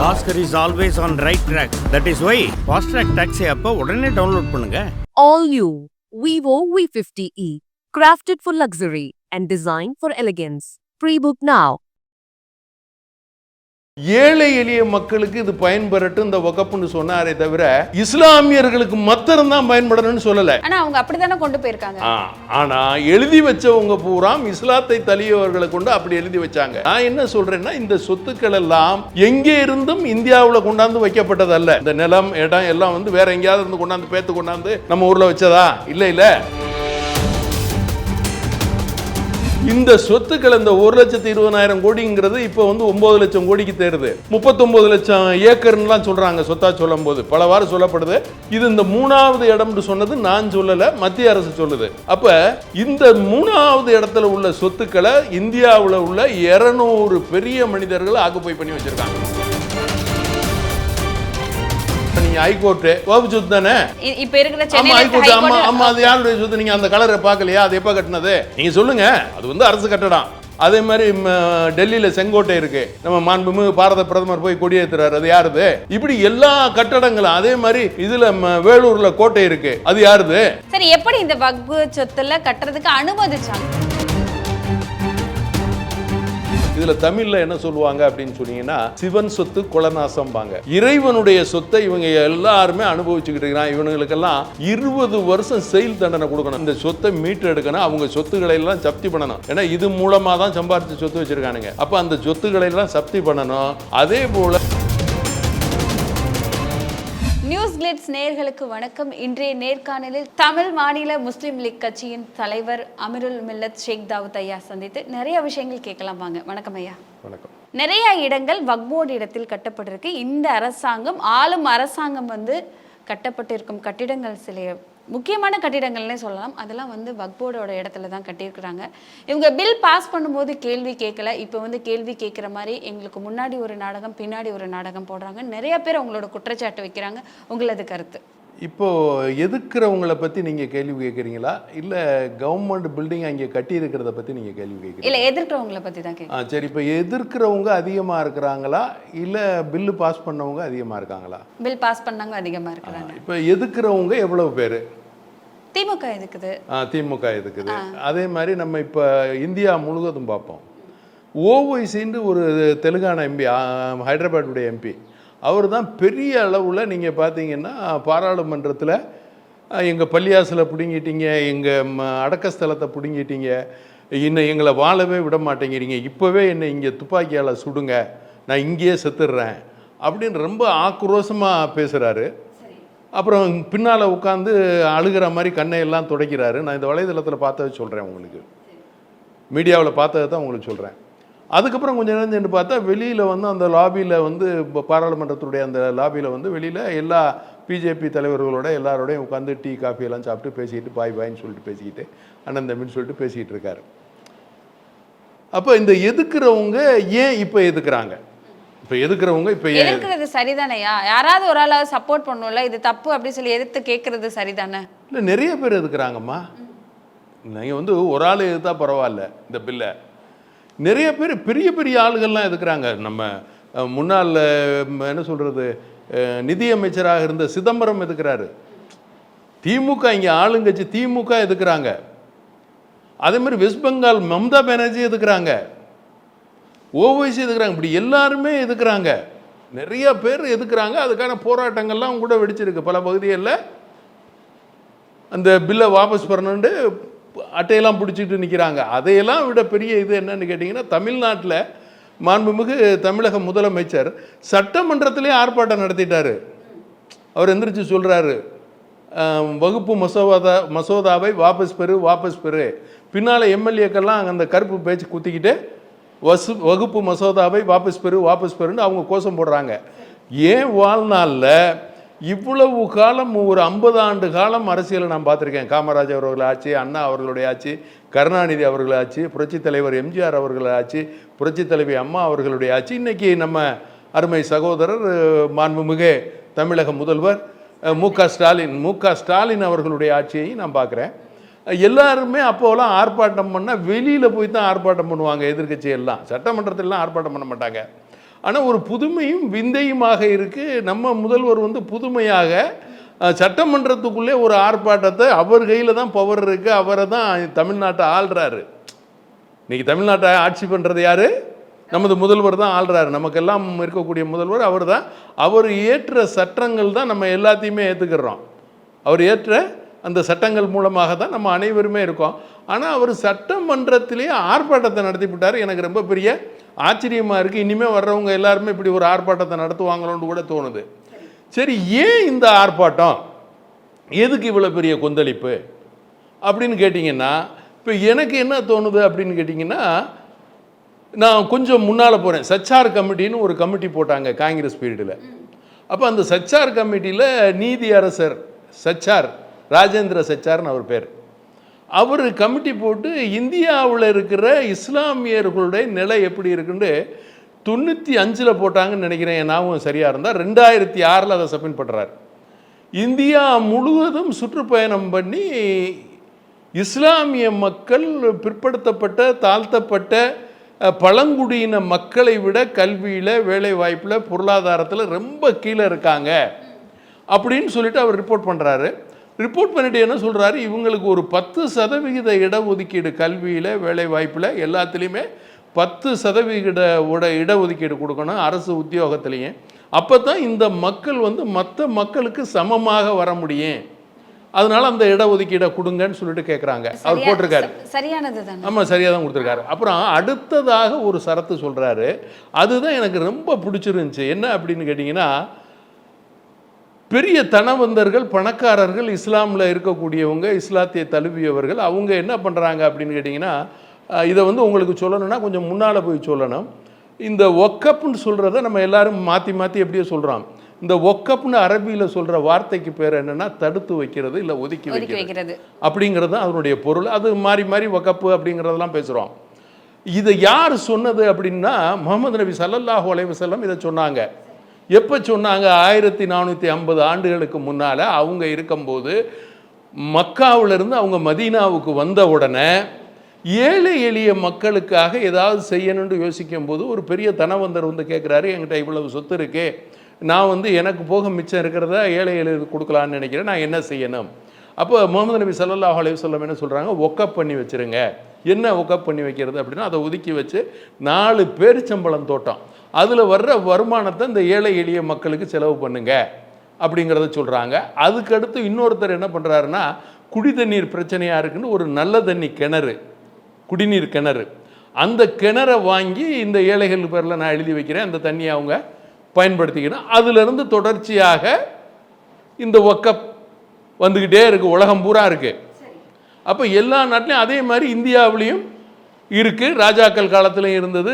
Bhaskar is always on right track that is why fast track taxi அப்போ உடனே download பண்ணுங்க All new Vivo V50e, crafted for luxury and designed for elegance. Pre-book now. ஏழை எளிய மக்களுக்கு இது பயன்பெறட்டும் இந்த வகப்புன்னு சொன்னாரே தவிர இஸ்லாமியர்களுக்கு மாத்திரம் தான் பயன்படணும்னு சொல்லல. ஆனா அவங்க அப்படித்தானே கொண்டு போயிருக்காங்க? ஆனா எழுதி வச்சவங்க பூராம் இஸ்லாத்தை தலியவர்களை கொண்டு அப்படி எழுதி வச்சாங்க. நான் என்ன சொல்றேன்னா இந்த சொத்துக்கள் எல்லாம் எங்கே இருந்தும் இந்தியாவுல கொண்டாந்து வைக்கப்பட்டதல்ல. இந்த நிலம் இடம் எல்லாம் வந்து வேற எங்கேயாவது இருந்து கொண்டாந்து பேத்து கொண்டாந்து நம்ம ஊர்ல வச்சதா? இல்ல இல்ல. இந்த சொத்துக்கள் இந்த ஒரு லட்சத்தி இருபதாயிரம் கோடிங்கிறது இப்போ வந்து ஒன்பது லட்சம் கோடிக்கு தேருது முப்பத்தொன்பது லட்சம் ஏக்கர்லாம் சொல்றாங்க சொத்தா சொல்லும் போது பலவாறு சொல்லப்படுது. இது இந்த மூணாவது இடம்னு சொன்னது நான் சொல்லல மத்திய அரசு சொல்லுது. அப்ப இந்த மூணாவது இடத்துல உள்ள சொத்துக்களை இந்தியாவில் உள்ள இருநூறு பெரிய மனிதர்கள் ஆக்குப்பை பண்ணி வச்சிருக்காங்க. நீங்க வகுப்பு சொத்து தானே? இப்ப இருக்கிற ஆமா ஹைகோர்ட் ஆமா ஹைகோர்ட் ஆமா அது யாருடைய சொத்து? நீங்க அந்த கலரை பார்க்கலையா? அது எப்ப கட்டினது? நீங்க சொல்லுங்க. அது வந்து அரசு கட்டடம். அதே மாதிரி டெல்லியில செங்கோட்டை இருக்கு. நம்ம மாண்புமிகு பாரத பிரதமர் போய் கொடியேத்துறாரு. அது யாருது? இப்படி எல்லா கட்டடங்களும் அதே மாதிரி இதுல வேலூர்ல கோட்டை இருக்கு. அது யாருது? சரி எப்படி இந்த வக்பு சொத்துல கட்டுறதுக்கு அனுமதிச்சாங்க? இதுல தமிழ்ல என்ன சொல்லுவாங்க அப்படின்னு சொன்னீங்கன்னா சிவன் சொத்து குலநாசம்பாங்க. இறைவனுடைய சொத்தை இவங்க எல்லாருமே அனுபவிச்சுக்கிட்டு இருக்கிறான். இவனுங்களுக்கெல்லாம் இருபது வருஷம் செயல் தண்டனை கொடுக்கணும். இந்த சொத்தை மீட்டு எடுக்கணும். அவங்க சொத்துக்களை எல்லாம் ஜப்தி பண்ணணும். ஏன்னா இது மூலமா தான் சம்பாரிச்சு சொத்து வச்சிருக்கானுங்க. அப்ப அந்த சொத்துக்களை எல்லாம் சப்தி பண்ணணும். அதே போல நியூஸ் கிளிட்ஸ் நேயர்களுக்கு வணக்கம். இன்றைய நேர்காணலில் தமிழ் மாநில முஸ்லிம் லீக் கட்சியின் தலைவர் அமிருல் மில்லத் ஷேக் தாவூத் ஐயா சந்தித்து நிறைய விஷயங்கள் கேட்கலாம் வாங்க. வணக்கம் ஐயா. வணக்கம். நிறைய இடங்கள் வக்போர்டு இடத்தில் கட்டப்பட்டிருக்கு. இந்த அரசாங்கம் ஆளும் அரசாங்கம் வந்து கட்டப்பட்டிருக்கும் கட்டிடங்கள் சில முக்கியமான கட்டிடங்கள்னே சொல்லலாம். அதெல்லாம் வந்து வக்போர்டோட இடத்துல தான் கட்டியிருக்கிறாங்க. இவங்க பில் பாஸ் பண்ணும்போது கேள்வி கேட்கல. இப்போ வந்து கேள்வி கேட்குற மாதிரி எங்களுக்கு முன்னாடி ஒரு நாடகம் பின்னாடி ஒரு நாடகம் போடுறாங்க. நிறைய பேர் உங்களோட குற்றச்சாட்டு வைக்கிறாங்க. உங்களது கருத்து? இப்போ எதிர்க்கிறவங்கள பத்தி நீங்க கேள்வி கேட்குறீங்களா? இல்ல கவர்மெண்ட் பில்டிங் அங்கே கட்டி இருக்கிறத பத்தி நீங்க கேள்வி கேட்குறீங்களா? இல்ல எதிர்க்கிறவங்கள பத்தி தான் ஆ சரி. இப்போ எதிர்க்கிறவங்க அதிகமாக இருக்கிறாங்களா? இல்லை பில்லு பாஸ் பண்ணவங்க அதிகமாக இருக்காங்களா? பில் பாஸ் பண்ணாங்க அதிகமா இருக்கிறாங்க. இப்போ எதிர்க்கிறவங்க எவ்வளவு பேர்? திமுக எதுக்குது? திமுக எதுக்குது? அதே மாதிரி நம்ம இப்போ இந்தியா முழுவதும் பார்ப்போம். ஓவைசின்னு ஒரு தெலுங்கானா எம்பி ஹைதராபாத்துடைய எம்பி அவர் தான் பெரிய அளவில் நீங்கள் பார்த்தீங்கன்னா பாராளுமன்றத்தில் எங்கள் பள்ளியாசில் பிடுங்கிட்டீங்க எங்கள் அடக்கஸ்தலத்தை பிடுங்கிட்டீங்க இன்னும் எங்களை வாழவே விட மாட்டேங்கிறீங்க இப்போவே என்னை இங்கே துப்பாக்கியால் சுடுங்க நான் இங்கேயே செத்துடுறேன் அப்படின்னு ரொம்ப ஆக்ரோஷமாக பேசுகிறாரு அப்புறம் பின்னால் உட்காந்து அழுகிற மாதிரி கண்ணை எல்லாம் துடைக்கிறாரு. நான் இந்த வலைதளத்தில் பார்த்ததை சொல்கிறேன் உங்களுக்கு. மீடியாவில் பார்த்ததை தான் உங்களுக்கு சொல்கிறேன் அதுக்கப்புறம் கொஞ்சம் நேரம் சென்று பார்த்தா வெளியில் வந்து அந்த லாபியில் வந்து இப்போ பாராளுமன்றத்துடைய அந்த லாபியில் வந்து வெளியில் எல்லா பிஜேபி தலைவர்களோட எல்லாரோடையும் உட்காந்து டீ காஃபி எல்லாம் சாப்பிட்டு பேசிக்கிட்டு பாய் பாய்ன்னு சொல்லிட்டு பேசிக்கிட்டு அண்ணன் தம்பின்னு சொல்லிட்டு பேசிக்கிட்டு இருக்காரு. அப்போ இந்த எதுக்குறவங்க ஏன் இப்போ எதுக்குறாங்க? இப்போ எதுக்குறவங்க இப்போ ஏன் எதிர்க்கிறது சரிதானையா? யாராவது ஒரு ஆளாவது சப்போர்ட் பண்ணும்ல இது தப்பு அப்படி சொல்லி எதிர்த்து கேட்கறது சரிதானே? இல்லை நிறைய பேர் எதுக்குறாங்கம்மா? நீங்கள் வந்து ஒரு ஆள் எதுத்தா பரவாயில்ல இந்த பில்லை. நிறைய பேர் பெரிய பெரிய ஆளுகள்லாம் எதுக்குறாங்க? நம்ம முன்னாள் என்ன சொல்கிறது நிதியமைச்சராக இருந்த சிதம்பரம் எதுக்குறாரு? திமுக இங்கே ஆளுங்கட்சி திமுக எதுக்குறாங்க? அதே மாதிரி வெஸ்ட் பெங்கால் மம்தா பானர்ஜி எதுக்குறாங்க? ஓவைசி எதுக்குறாங்க? இப்படி எல்லாருமே எதுக்குறாங்க? நிறைய பேர் எதுக்குறாங்க? அதுக்கான போராட்டங்கள்லாம் கூட வெடிச்சிருக்கு. பல பகுதிகளில் அந்த பில்லை வாபஸ் பண்ணணுன்ட்டு அட்டையெல்லாம் பிடிச்சிட்டு நிற்கிறாங்க. அதையெல்லாம் விட பெரிய இது என்னன்னு கேட்டிங்கன்னா தமிழ்நாட்டில் மாண்புமிகு தமிழக முதலமைச்சர் சட்டமன்றத்திலே ஆர்ப்பாட்டம் நடத்திட்டாரு. அவர் எந்திரிச்சு சொல்கிறாரு வகுப்பு மசோதா மசோதாவை வாபஸ் பெறு வாபஸ் பெறு. பின்னால் எம்எல்ஏக்கெல்லாம் அந்த கருப்பு பேச்சு குத்திக்கிட்டு வசு வகுப்பு மசோதாவை வாபஸ் பெறு வாபஸ் பெறுன்னு அவங்க கோஷம் போடுறாங்க. ஏன் வாழ்நாளில் இவ்வளவு காலம் ஒரு ஐம்பது ஆண்டு காலம் அரசியலை நான் பார்த்துருக்கேன். காமராஜ் அவர்கள் ஆட்சி அண்ணா அவர்களுடைய ஆட்சி கருணாநிதி அவர்கள் ஆட்சி புரட்சித் தலைவர் எம்ஜிஆர் அவர்கள் ஆட்சி புரட்சித் தலைவி அம்மா அவர்களுடைய ஆட்சி. இன்றைக்கி நம்ம அருமை சகோதரர் மாண்புமிகு தமிழக முதல்வர் மு க ஸ்டாலின் மு க ஸ்டாலின் அவர்களுடைய ஆட்சியையும் நான் பார்க்குறேன். எல்லாருமே அப்போலாம் ஆர்ப்பாட்டம் பண்ணால் வெளியில் போய் தான் ஆர்ப்பாட்டம் பண்ணுவாங்க எதிர்க்கட்சி எல்லாம். சட்டமன்றத்திலலாம் ஆர்ப்பாட்டம் பண்ண மாட்டாங்க. ஆனால் ஒரு புதுமையும் விந்தையுமாக இருக்குது நம்ம முதல்வர் வந்து புதுமையாக சட்டமன்றத்துக்குள்ளே ஒரு ஆர்ப்பாட்டத்தை அவர் கையில் தான் பவர் இருக்குது அவரை தான் தமிழ்நாட்டை ஆள்றாரு. இன்றைக்கி தமிழ்நாட்டை ஆட்சி பண்ணுறது யார்? நமது முதல்வர் தான் ஆள்றாரு. நமக்கெல்லாம் இருக்கக்கூடிய முதல்வர் அவர் தான் அவர் ஏற்ற சட்டங்கள் தான் நம்ம எல்லாத்தையுமே ஏற்றுக்கிறோம் அவர் ஏற்ற அந்த சட்டங்கள் மூலமாக தான் நம்ம அனைவருமே இருக்கோம். ஆனால் அவர் சட்டமன்றத்திலேயே ஆர்ப்பாட்டத்தை நடத்தி விட்டார் எனக்கு ரொம்ப பெரிய ஆச்சரியமாக இருக்குது இனிமேல் வர்றவங்க எல்லாருமே இப்படி ஒரு ஆர்ப்பாட்டத்தை நடத்துவாங்களோன்னு கூட தோணுது. சரி ஏன் இந்த ஆர்ப்பாட்டம்? எதுக்கு இவ்வளோ பெரிய கொந்தளிப்பு? அப்படின்னு கேட்டிங்கன்னா இப்போ எனக்கு என்ன தோணுது அப்படின்னு கேட்டிங்கன்னா நான் கொஞ்சம் முன்னால் போகிறேன் சச்சார் கமிட்டின்னு ஒரு கமிட்டி போட்டாங்க காங்கிரஸ் பீரியடில். அப்போ அந்த சச்சார் கமிட்டியில் நீதி அரசர் சச்சார் ராஜேந்திர சச்சார்னு அவர் பேர். அவர் கமிட்டி போட்டு இந்தியாவில் இருக்கிற இஸ்லாமியர்களுடைய நிலை எப்படி இருக்குன்னு தொண்ணூற்றி அஞ்சில் போட்டாங்கன்னு நினைக்கிறேன் என் ஞாபகம் சரியாக இருந்தால் ரெண்டாயிரத்தி ஆறில் அதை சப்மிட் பண்ணுறாரு இந்தியா முழுவதும் சுற்றுப்பயணம் பண்ணி இஸ்லாமிய மக்கள் பிற்படுத்தப்பட்ட தாழ்த்தப்பட்ட பழங்குடியின மக்களை விட கல்வியில் வேலை வாய்ப்பில் பொருளாதாரத்தில் ரொம்ப கீழே இருக்காங்க. அப்படின்னு சொல்லிட்டு அவர் ரிப்போர்ட் பண்ணுறாரு ரிப்போர்ட் பண்ணிட்டு என்ன சொல்கிறாரு இவங்களுக்கு ஒரு பத்து சதவிகித இடஒதுக்கீடு கல்வியில் வேலை வாய்ப்பில் எல்லாத்துலேயுமே பத்து சதவிகித உட இடஒதுக்கீடு கொடுக்கணும் அரசு உத்தியோகத்திலையும் அப்போ தான் இந்த மக்கள் வந்து மற்ற மக்களுக்கு சமமாக வர முடியும். அதனால அந்த இடஒதுக்கீடை கொடுங்கன்னு சொல்லிட்டு கேட்குறாங்க அவர் போட்டிருக்காரு. சரியானது தானே? ஆமாம் சரியாக தான் கொடுத்துருக்காரு. அப்புறம் அடுத்ததாக ஒரு சரத்து சொல்கிறாரு அதுதான் எனக்கு ரொம்ப பிடிச்சிருந்துச்சு. என்ன அப்படின்னு கேட்டிங்கன்னா பெரிய தனவந்தர்கள் பணக்காரர்கள் இஸ்லாமில் இருக்கக்கூடியவங்க இஸ்லாத்திய தழுவியவர்கள் அவங்க என்ன பண்ணுறாங்க அப்படின்னு கேட்டிங்கன்னா இதை வந்து உங்களுக்கு சொல்லணும்னா கொஞ்சம் முன்னால் போய் சொல்லணும். இந்த ஒக்கப்னு சொல்கிறத நம்ம எல்லாரும் மாற்றி மாற்றி எப்படியோ சொல்கிறோம் இந்த ஒக்கப்னு அரபியில் சொல்கிற வார்த்தைக்கு பேர் என்னன்னா தடுத்து வைக்கிறது இல்லை ஒதுக்கி வைக்கிறது. அப்படிங்கிறது தான் அதனுடைய பொருள். அது மாறி மாறி வக்கப்பு அப்படிங்கிறதெல்லாம் பேசுகிறோம் இதை யார் சொன்னது அப்படின்னா முகமது நபி ஸல்லல்லாஹு அலைஹி வஸல்லம் இதை சொன்னாங்க. எப்போ சொன்னாங்க ஆயிரத்தி நானூற்றி ஐம்பது ஆண்டுகளுக்கு முன்னால் அவங்க இருக்கும்போது மக்காவிலிருந்து அவங்க மதீனாவுக்கு வந்த உடனே ஏழை எளிய மக்களுக்காக ஏதாவது செய்யணும்னு யோசிக்கும் போது ஒரு பெரிய தனவந்தர் வந்து கேட்குறாரு என்கிட்ட இவ்வளவு சொத்து இருக்கே. நான் வந்து எனக்கு போக மிச்சம் இருக்கிறத ஏழை எளியருக்கு கொடுக்கலான்னு நினைக்கிறேன். நான் என்ன செய்யணும்? அப்போ முகமது நபி ஸல்லல்லாஹு அலைஹி என்ன சொல்கிறாங்க ஒக்கப் பண்ணி வச்சுருங்க. என்ன ஒக்கப் பண்ணி வைக்கிறது அப்படின்னா அதை ஒதுக்கி வச்சு நாலு பேரிச்சம்பழம் தோட்டம். அதில் வர்ற வருமானத்தை இந்த ஏழை எளிய மக்களுக்கு செலவு பண்ணுங்க அப்படிங்கிறத சொல்கிறாங்க அதுக்கடுத்து இன்னொருத்தர் என்ன பண்ணுறாருன்னா குடி தண்ணீர் பிரச்சனையாக இருக்குன்னு ஒரு நல்ல தண்ணி கிணறு குடிநீர் கிணறு. அந்த கிணறை வாங்கி இந்த ஏழைகள் பேரில் நான் எழுதி வைக்கிறேன் அந்த தண்ணியை அவங்க பயன்படுத்திக்கணும். அதிலிருந்து தொடர்ச்சியாக இந்த ஒக்கப் வந்துக்கிட்டே இருக்குது உலகம் பூரா இருக்குது அப்போ எல்லா நாட்டிலையும் அதே மாதிரி இந்தியாவிலையும் இருக்குது ராஜாக்கள் காலத்திலையும் இருந்தது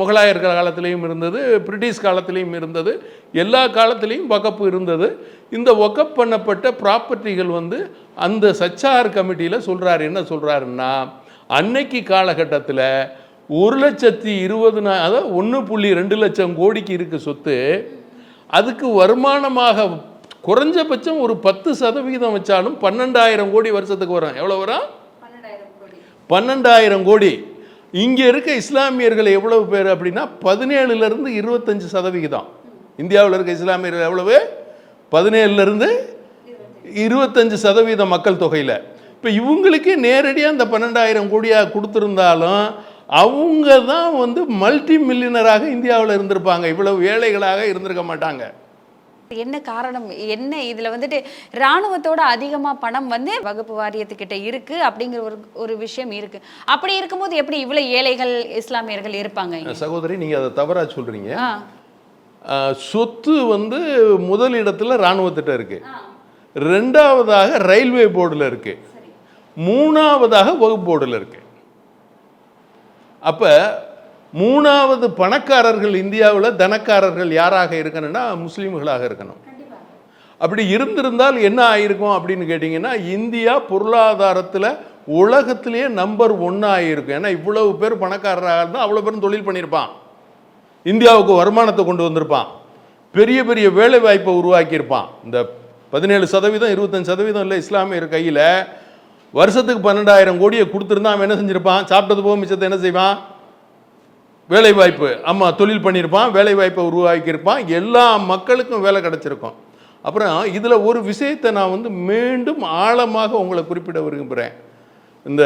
முகலாயர்கள் காலத்திலையும் இருந்தது பிரிட்டிஷ் காலத்திலையும் இருந்தது. எல்லா காலத்திலையும் வகப்பு இருந்தது. இந்த ஒக்கப் பண்ணப்பட்ட ப்ராப்பர்ட்டிகள் வந்து அந்த சச்சார் கமிட்டியில் சொல்கிறாரு என்ன சொல்கிறாருன்னா அன்னைக்கு காலகட்டத்தில் ஒரு லட்சத்தி இருபது அதாவது ஒன்று புள்ளி ரெண்டு லட்சம் கோடிக்கு இருக்கு சொத்து அதுக்கு வருமானமாக குறைஞ்சபட்சம் ஒரு பத்து சதவிகிதம் வச்சாலும் பன்னெண்டாயிரம் கோடி வருஷத்துக்கு வரும். எவ்வளோ வரும்? பன்னெண்டாயிரம் கோடி. இங்கே இருக்க இஸ்லாமியர்கள் எவ்வளவு பேர் அப்படின்னா பதினேழுலேருந்து இருபத்தஞ்சு சதவிகிதம். இந்தியாவில் இருக்க இஸ்லாமியர்கள் எவ்வளவு? பதினேழுலேருந்து இருபத்தஞ்சு சதவீத மக்கள் தொகையில். இப்போ இவங்களுக்கே நேரடியாக அந்த பன்னெண்டாயிரம் கோடியாக கொடுத்துருந்தாலும் அவங்க தான் வந்து மல்டி மில்லியனராக இந்தியாவில் இருந்திருப்பாங்க. இவ்வளவு ஏழைகளாக இருந்திருக்க மாட்டாங்க. என்ன காரணம்? என்ன இதுல வந்துட்டு ராணுவத்தோட அதிகமா பணம் வந்து வகுப்பு வாரியத்துக்கிட்ட இருக்கு அப்படிங்கிற ஒரு ஒரு விஷயம் இருக்கு. அப்படி இருக்கும்போது எப்படி இவ்வளவு ஏழைகள் இஸ்லாமியர்கள் இருப்பாங்க? சகோதரி நீங்கள் அதை தவறாக சொல்கிறீங்க ஆஹ் சொத்து வந்து முதல் இடத்துல இராணுவத்திட்ட இருக்கு. ரெண்டாவதாக ரயில்வே போர்டில் இருக்கு. மூணாவதாக வகுப்பு போர்டில் இருக்கு. அப்போ மூணாவது பணக்காரர்கள் இந்தியாவில் தனக்காரர்கள் யாராக இருக்கணும்னா முஸ்லீம்களாக இருக்கணும். அப்படி இருந்திருந்தால் என்ன ஆயிருக்கும் அப்படின்னு கேட்டிங்கன்னா இந்தியா பொருளாதாரத்தில் உலகத்திலேயே நம்பர் ஒன்றா ஆகிருக்கும் ஏன்னா இவ்வளவு பேர் பணக்காரராக இருந்தால் அவ்வளோ பேரும் தொழில் பண்ணியிருப்பான் இந்தியாவுக்கு வருமானத்தை கொண்டு வந்திருப்பான். பெரிய பெரிய வேலை வாய்ப்பை உருவாக்கியிருப்பான். இந்த பதினேழு சதவீதம் இருபத்தஞ்சு சதவீதம் இல்லை இஸ்லாமியர் கையில் வருஷத்துக்கு பன்னெண்டாயிரம் கோடியை கொடுத்துருந்தா அவன் என்ன செஞ்சிருப்பான்? சாப்பிட்டது போக மிச்சத்தை என்ன செய்வான்? வேலை வாய்ப்பு ஆமாம் தொழில் பண்ணியிருப்பான் வேலை வாய்ப்பை உருவாக்கியிருப்பான் எல்லா மக்களுக்கும் வேலை கிடச்சிருக்கும். அப்புறம் இதில் ஒரு விஷயத்தை நான் வந்து மீண்டும் ஆழமாக உங்களை குறிப்பிட விரும்புகிறேன் இந்த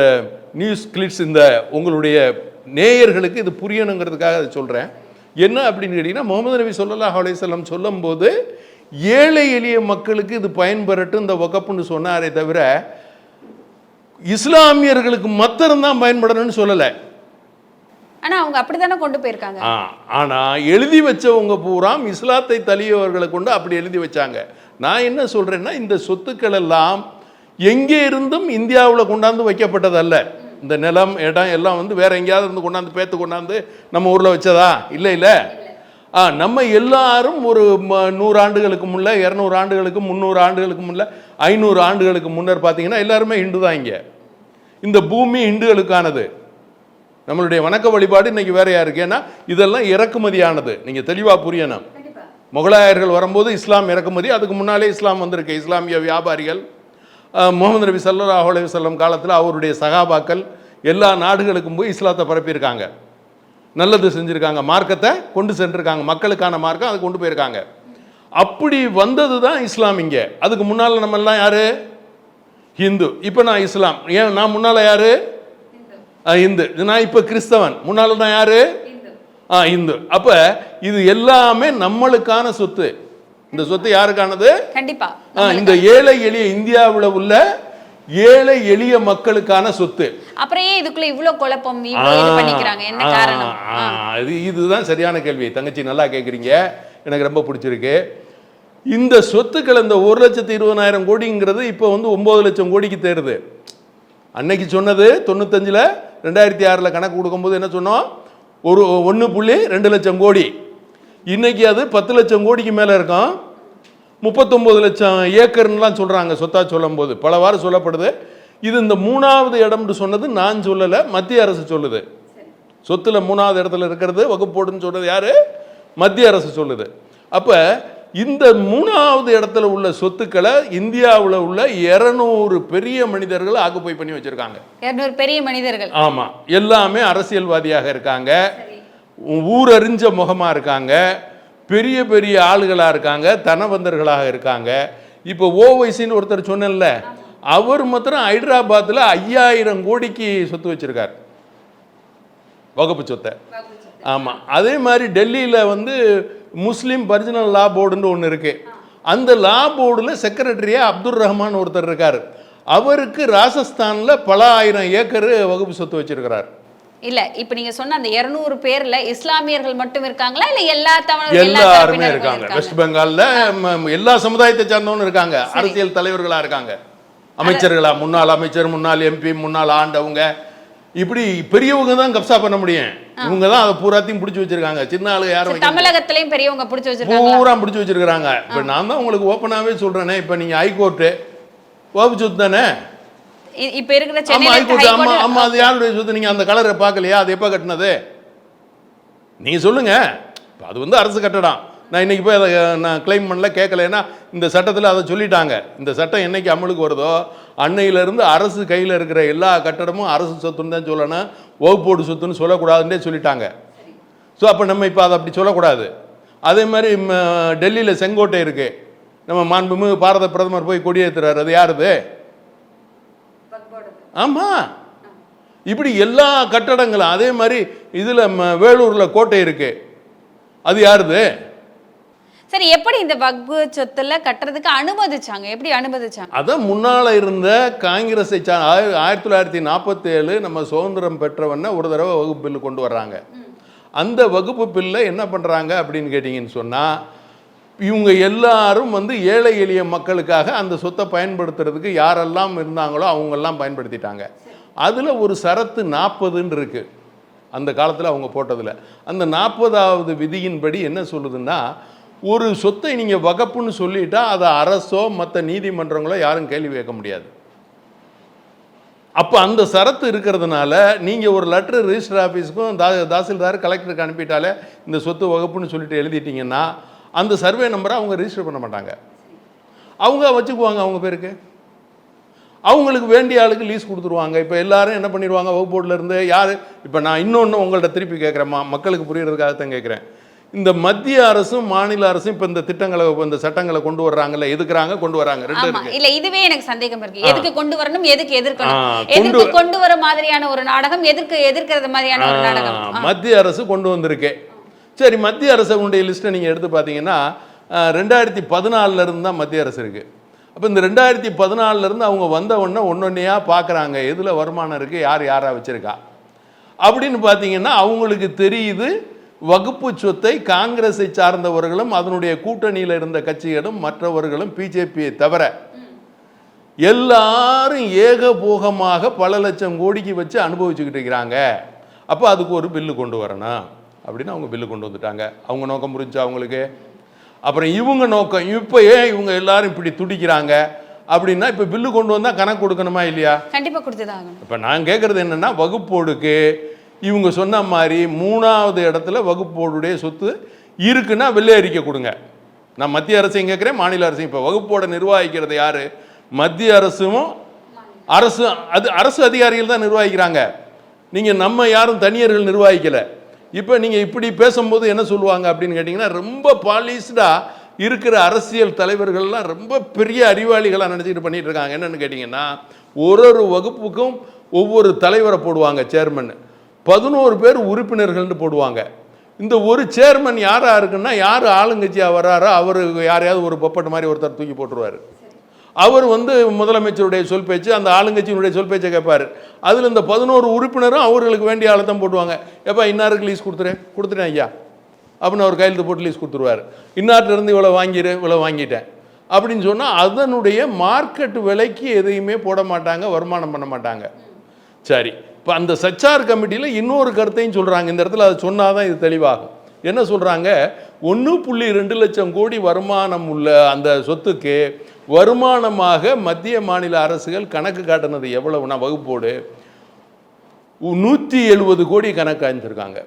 நியூஸ் கிளிப்ஸ் இந்த உங்களுடைய நேயர்களுக்கு இது புரியணுங்கிறதுக்காக அதை சொல்கிறேன் என்ன அப்படின்னு கேட்டிங்கன்னா முகமது நபி சொல்லலா அலையம் சொல்லும்போது ஏழை எளிய மக்களுக்கு இது பயன்பெறட்டும் இந்த வகப்புன்னு சொன்னாரே தவிர இஸ்லாமியர்களுக்கு மத்தம் தான் பயன்படணும்னு சொல்லலை. ஆனா அவங்க அப்படித்தானே கொண்டு போயிருக்காங்க? ஆனால் ஆனா எழுதி வச்சவங்க பூராம் இஸ்லாத்தை தலியவர்களை கொண்டு அப்படி எழுதி வச்சாங்க. நான் என்ன சொல்றேன்னா இந்த சொத்துக்கள் எல்லாம் எங்கே இருந்தும் இந்தியாவில் கொண்டாந்து வைக்கப்பட்டதல்ல. இந்த நிலம் இடம் எல்லாம் வந்து வேற எங்கேயாவது இருந்து கொண்டாந்து பேத்து கொண்டாந்து நம்ம ஊரில் வச்சதா? இல்லை இல்லை. ஆ நம்ம எல்லாரும் ஒரு ம- நூறு ஆண்டுகளுக்கு முன்ன இரநூறு ஆண்டுகளுக்கு முந்நூறு ஆண்டுகளுக்கு முன்ன ஐநூறு ஆண்டுகளுக்கு முன்னர் பார்த்தீங்கன்னா எல்லாருமே இந்து தான் இங்கே. இந்த பூமி இந்துகளுக்கானது நம்மளுடைய வணக்க வழிபாடு இன்னைக்கு வேறையா இருக்கு? ஏன்னா இதெல்லாம் இறக்குமதியானது. நீங்க தெளிவா புரியணும். முகலாயர்கள் வரும்போது இஸ்லாம் இறக்குமதி அதுக்கு முன்னாலே இஸ்லாம் வந்திருக்கு. இஸ்லாமிய வியாபாரிகள் முகமது நபி ஸல்லல்லாஹு அலைஹி வஸல்லம் காலத்தில் அவருடைய சகாபாக்கள் எல்லா நாடுகளுக்கும் போய் இஸ்லாத்தை பரப்பியிருக்காங்க. நல்லது செஞ்சுருக்காங்க. மார்க்கத்தை கொண்டு சென்றிருக்காங்க. மக்களுக்கான மார்க்கம் அதை கொண்டு போயிருக்காங்க. அப்படி வந்தது தான் இஸ்லாம் இங்கே. அதுக்கு முன்னால் நம்ம எல்லாம் யாரு? ஹிந்து. இப்போ நான் இஸ்லாம். ஏன் நான் முன்னால் யாரு? இந்து. நான் இப்போ கிறிஸ்தவன். முன்னால் நான் யாரு ஆ இந்து. அப்ப இது எல்லாமே நம்மளுக்கான சொத்து. இந்த சொத்து யாருக்கானது? கண்டிப்பா. இந்த ஏழை எளிய இந்தியாவுல உள்ள ஏழை எளிய மக்களுக்கான சொத்து. அப்புறம் ஏன் இதுக்குள்ள இவ்ளோ குழப்பம்? என்ன காரணம்? இது இதுதான் சரியான கேள்வி. தங்கச்சி நல்லா கேட்குறீங்க எனக்கு ரொம்ப பிடிச்சிருக்கு. இந்த சொத்துக்கள் இந்த ஒரு லட்சத்து இருபதாயிரம் கோடிங்கிறது இப்போ வந்து ஒம்பது லட்சம் கோடிக்கு தேருது அன்னைக்கு சொன்னது தொண்ணூத்தஞ்சில் ரெண்டாயிரத்தி ஆறில் கணக்கு கொடுக்கும்போது என்ன சொன்னோம்? ஒரு ஒன்று புள்ளி ரெண்டு லட்சம் கோடி. இன்னைக்கு அது பத்து லட்சம் கோடிக்கு மேலே இருக்கும். முப்பத்தொம்பது லட்சம் ஏக்கர்லாம் சொல்கிறாங்க சொத்தா சொல்லும்போது. பலவாறு சொல்லப்படுது. இது இந்த மூணாவது இடம்னு சொன்னது நான் சொல்லலை மத்திய அரசு சொல்லுது. சொத்தில் மூணாவது இடத்துல இருக்கிறது வகுப்போடுன்னு சொல்கிறது யார்? மத்திய அரசு சொல்லுது. அப்போ இந்த மூணாவது இடத்துல உள்ள சொத்துக்களை இந்தியாவுல உள்ள இருநூறு பெரிய மனிதர்கள் ஆக்குப்பை பண்ணி வச்சிருக்காங்க. இருநூறு பெரிய மனிதர்கள். ஆமா. எல்லாமே அரசியல்வாதியாக இருக்காங்க. ஊரறிஞ்ச முகமா இருக்காங்க. பெரிய பெரிய ஆளுகளா இருக்காங்க. தனவந்தர்களாக இருக்காங்க. இப்போ ஓவைசின்னு ஒருத்தர் சொன்னேன்ல அவர் மாத்திரம் ஹைதராபாத்தில் ஐயாயிரம் கோடிக்கு சொத்து வச்சிருக்கார். வகுப்பு சொத்தை. ஆமாம் அதே மாதிரி டெல்லியில் வந்து முஸ்லீம் பர்சனல் லா போர்டுன்னு ஒன்று இருக்குது அந்த லா போர்டில் செக்ரட்டரியாக அப்துல் ரஹ்மான் ஒருத்தர் இருக்கார். அவருக்கு ராஜஸ்தானில் பல ஆயிரம் ஏக்கர் வகுப்பு சொத்து வச்சிருக்கிறார். இல்ல இப்ப நீங்க சொன்ன அந்த 200 பேர்ல இஸ்லாமியர்கள் மட்டும் இருக்காங்களா? இல்ல எல்லா தமிழ் எல்லா எல்லாருமே இருக்காங்க? வெஸ்ட் பெங்காலில் எல்லா சமுதாயத்தை சார்ந்தவனும் இருக்காங்க. அரசியல் தலைவர்களாக இருக்காங்க. அமைச்சர்களா முன்னாள் அமைச்சர் முன்னாள் எம்பி முன்னாள் ஆண்டவங்க. இப்படி பெரியவங்க தான் கப்சா பண்ண முடியும். இவங்க தான் அதை பூராத்தையும் பிடிச்சி வச்சிருக்காங்க. சின்ன ஆளு யாரும் தமிழகத்திலயும் பெரியவங்க புடிச்சு வச்சிருக்காங்க பூரா பிடிச்சி வச்சிருக்கிறாங்க. இப்போ நான் தான் உங்களுக்கு ஓப்பனாகவே சொல்கிறேனே இப்போ நீங்கள் ஹைகோர்ட்டு ஓப்பு சொத்து தானே? இப்ப இருக்கிற சென்னையில ஹைகோர்ட் ஆமா ஹைகோர்ட் ஆமா அது யாருடைய சொத்து? நீங்கள் அந்த கலரை பார்க்கலையா? அது எப்போ கட்டினது? நீங்க சொல்லுங்க. இப்ப அது வந்து அரசு கட்டடம். நான் இன்னைக்கு போய் அதை நான் கிளைம் பண்ணல கேட்கலைன்னா இந்த சட்டத்தில் அதை சொல்லிட்டாங்க. இந்த சட்டம் என்னைக்கு அமலுக்கு வருதோ அன்னையிலிருந்து அரசு கையில் இருக்கிற எல்லா கட்டடமும் அரசு சொத்துன்னு தான் சொல்லணும். வகுப்போடு சொத்துன்னு சொல்லக்கூடாதுன்னே சொல்லிட்டாங்க. ஸோ அப்போ நம்ம இப்போ அதை அப்படி சொல்லக்கூடாது. அதே மாதிரி டெல்லியில் செங்கோட்டை இருக்கு. நம்ம மாண்புமிகு பாரத பிரதமர் போய் கொடியேற்றுறாரு அது யாருது? ஆமா. இப்படி எல்லா கட்டடங்களும் அதே மாதிரி இதுல வேலூர்ல கோட்டை இருக்கு. அது யாருது? சரி எப்படி இந்த வக்பு சொத்துல கட்டுறதுக்கு அனுமதிச்சாங்க? எப்படி அனுமதிச்சாங்க? அதான் முன்னால இருந்த காங்கிரஸை சா ஆயிரத்தி தொள்ளாயிரத்தி நாற்பத்தி ஏழு நம்ம சுதந்திரம் பெற்றவன ஒரு தடவை வகுப்பு பில்லு கொண்டு வர்றாங்க. அந்த வகுப்பு பில்லை என்ன பண்றாங்க அப்படின்னு கேட்டிங்கன்னு சொன்னா இவங்க எல்லாரும் வந்து ஏழை எளிய மக்களுக்காக அந்த சொத்தை பயன்படுத்துறதுக்கு யாரெல்லாம் இருந்தாங்களோ அவங்கெல்லாம் பயன்படுத்திட்டாங்க. அதில் ஒரு சரத்து நாற்பதுன்னு இருக்கு. அந்த காலத்தில் அவங்க போட்டதில். அந்த நாற்பதாவது விதியின்படி என்ன சொல்லுதுன்னா ஒரு சொத்தை நீங்கள் வகப்புன்னு சொல்லிட்டா அதை அரசோ மற்ற நீதிமன்றங்களோ யாரும் கேள்வி கேட்க முடியாது. அப்போ அந்த சரத்து இருக்கிறதுனால நீங்கள் ஒரு லெட்டர் ரிஜிஸ்டர் ஆஃபீஸுக்கும் தா தாசில்தார் கலெக்டருக்கு அனுப்பிட்டாலே இந்த சொத்து வகுப்புன்னு சொல்லிட்டு எழுதிட்டீங்கன்னா அந்த சர்வே நம்பரை அவங்க ரிஜிஸ்டர் பண்ண மாட்டாங்க. அவங்க வச்சுக்குவாங்க அவங்க பேருக்கு. அவங்களுக்கு வேண்டிய ஆளுக்கு லீஸ் கொடுத்துருவாங்க. இப்போ எல்லாரும் என்ன பண்ணிடுவாங்க வகுப்போர்டில் இருந்து யார் இப்போ நான் இன்னொன்று உங்கள்கிட்ட திருப்பி கேட்குறேன் மக்களுக்கு புரியறதுக்காகத்தான் கேட்குறேன். இந்த மத்திய அரசும் மாநில அரசும் இப்போ இந்த திட்டங்களை இந்த சட்டங்களை கொண்டு வர்றாங்கல்ல? எதுக்குறாங்க? கொண்டு வராங்க. ரெண்டு இருக்கு. இல்ல இதுவே எனக்கு சந்தேகம் இருக்கு. எதுக்கு கொண்டு வரணும்? எதுக்கு எதிர்க்கணும்? ஆ, எதிர்க்கு கொண்டு- வர மாதிரியான ஒரு நாடகம்? எதிர்க்கு எதிர்க்கிறது மாதிரியான ஒரு நாடகம். மத்திய அரசு கொண்டு வந்திருக்கு. சரி மத்திய அரசுடைய லிஸ்ட்டை நீங்கள் எடுத்து பார்த்தீங்கன்னா ரெண்டாயிரத்தி பதினாலுல இருந்து தான் மத்திய அரசு இருக்குது அப்போ இந்த ரெண்டாயிரத்தி பதினாலுல இருந்து அவங்க வந்த உடனே ஒன்னொன்னையா பார்க்குறாங்க எதில் வருமானம் இருக்குது யார் யாரா வச்சுருக்கா? அப்படின்னு பார்த்தீங்கன்னா அவங்களுக்கு தெரியுது. வகுப்பு சொத்தை காங்கிரஸை சார்ந்தவர்களும் அதனுடைய கூட்டணியில் இருந்த கட்சிகளும் மற்றவர்களும் பிஜேபியை தவிர எல்லாரும் ஏகபோகமாக பல லட்சம் கோடிக்கு வச்சு அனுபவிச்சுக்கிட்டு இருக்கிறாங்க. அப்போ அதுக்கு ஒரு பில்லு கொண்டு வரணும் அப்படின்னு அவங்க பில்லு கொண்டு வந்துட்டாங்க. அவங்க நோக்கம் புரிஞ்சு அவங்களுக்கு? அப்புறம் இவங்க நோக்கம் இப்போ ஏன் இவங்க எல்லாரும் இப்படி துடிக்கிறாங்க? அப்படின்னா இப்போ பில்லு கொண்டு வந்தால் கணக்கு கொடுக்கணுமா இல்லையா? கண்டிப்பா கொடுத்துதான் இப்போ நான் கேட்குறது என்னென்னா வகுப்போடுக்கு இவங்க சொன்ன மாதிரி மூணாவது இடத்துல வகுப்போடுடைய சொத்து இருக்குன்னா வெள்ளை அறிக்கை கொடுங்க. நான் மத்திய அரசையும் கேட்குறேன் மாநில அரசையும் இப்போ வகுப்போட நிர்வாகிக்கிறது யார்? மத்திய அரசும் அரசு அது அரசு அதிகாரிகள் தான் நிர்வாகிக்கிறாங்க. நீங்கள் நம்ம யாரும் தனியர்கள் நிர்வாகிக்கலை. இப்போ நீங்கள் இப்படி பேசும்போது என்ன சொல்லுவாங்க அப்படின்னு கேட்டிங்கன்னா ரொம்ப பாலிஸ்டாக இருக்கிற அரசியல் தலைவர்கள்லாம் ரொம்ப பெரிய அறிவாளிகளாக நினச்சிக்கிட்டு பண்ணிட்டு இருக்காங்க. என்னென்னு கேட்டிங்கன்னா ஒரு ஒரு வகுப்புக்கும் ஒவ்வொரு தலைவரை போடுவாங்க சேர்மன் பதினோரு பேர் உறுப்பினர்கள்னு போடுவாங்க. இந்த ஒரு சேர்மன் யாராக இருக்குன்னா யார் ஆளுங்கட்சியாக வர்றாரோ அவர் யாரையாவது ஒரு பப்பட்டு மாதிரி ஒருத்தர் தூக்கி போட்டுருவார். அவர் வந்து முதலமைச்சருடைய சொல் பேச்சு அந்த ஆளுங்கட்சியினுடைய சொல் பேச்சை கேட்பார். அதில் இந்த பதினோரு உறுப்பினரும் அவர்களுக்கு வேண்டிய ஆளை தான் போட்டுவாங்க எப்போ இன்னாருக்கு லீஸ் கொடுத்துறேன்? கொடுத்துட்டேன் ஐயா. அப்படின்னு அவர் கையெழுத்து போட்டு லீஸ் கொடுத்துருவார். இன்னார்ட்ட இருந்து இவ்வளோ வாங்கிடு இவ்வளோ வாங்கிட்டேன். அப்படின்னு சொன்னால் அதனுடைய மார்க்கெட் விலைக்கு எதையுமே போட மாட்டாங்க வருமானம் பண்ண மாட்டாங்க. சரி. இப்போ அந்த சச்சார் கமிட்டியில் இன்னொரு கருத்தையும் சொல்கிறாங்க இந்த இடத்துல அதை சொன்னால் தான் இது தெளிவாகும். என்ன சொல்கிறாங்க ஒன்று புள்ளி ரெண்டு லட்சம் கோடி வருமானம் உள்ள அந்த சொத்துக்கு வருமானமாக மத்திய மாநில அரசுகள் கணக்கு காட்டினது எவ்வளவுனா வகுப்போடு நூற்றி எழுபது கோடி கணக்கு அனுப்பிச்சிருக்காங்க.